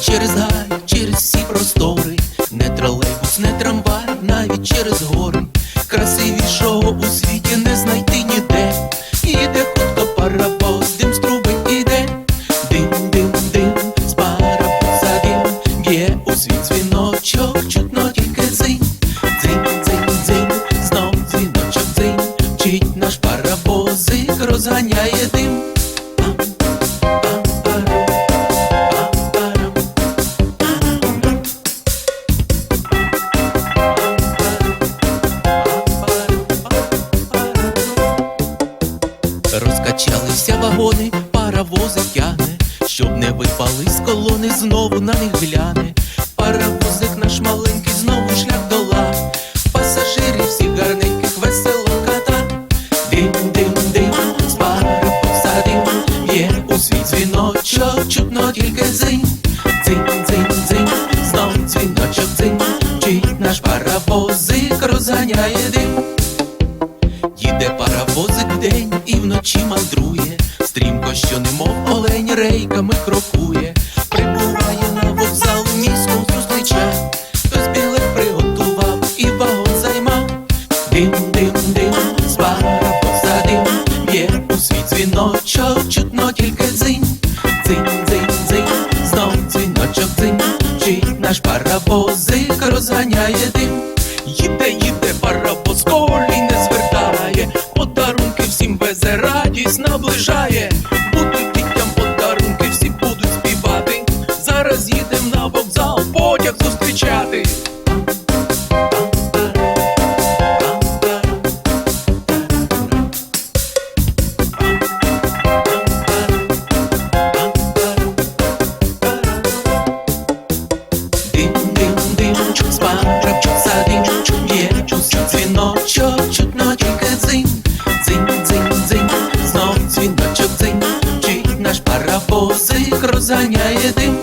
через гай, через всі простори, не тролейбус, не трамвай, навіть через гори. Красивішого у світі не знайти ніде. Іде хутко паровоз, дим з труби іде. Дим, дим, дим, з паровоза дим. Б'є у світ дзвіночок, чутно тільки дзинь. Дзинь, дзинь, дзинь, знов дзвіночок дзинь. Вчить наш паровозик, розганяє дим. Розкачалися вагони, паровози тягне, щоб не випали з колони, знову на них гляне. Паровозик наш маленький, знову шлях дола. Пасажирів всіх гарненьких весело ката. Дим, дим, дим, з паровоза дим, є у свій дзвіночок, чутно тільки дзинь. Дзинь, дзинь, дзинь, знов дзвіночок дзинь. Вчить наш паровозик, розганяє дим. Їде паровозик день вночі мандрує, стрімко, що немов олень рейками крокує, прибуває на вокзал, міську зустріча, хтось білет приготував і вагон займав. Дим, дим, дим, з паровоза дим, б'є у свій дзвіночок, чутно тільки дзинь, дзинь, дзинь, дзинь, знов дзвіночок дзинь, вчить наш паровозик, розганяє дим. Їде, їде паровоз, колій не звертає, подарунки всім безрадість наближає. Паровозик, розганяє дим,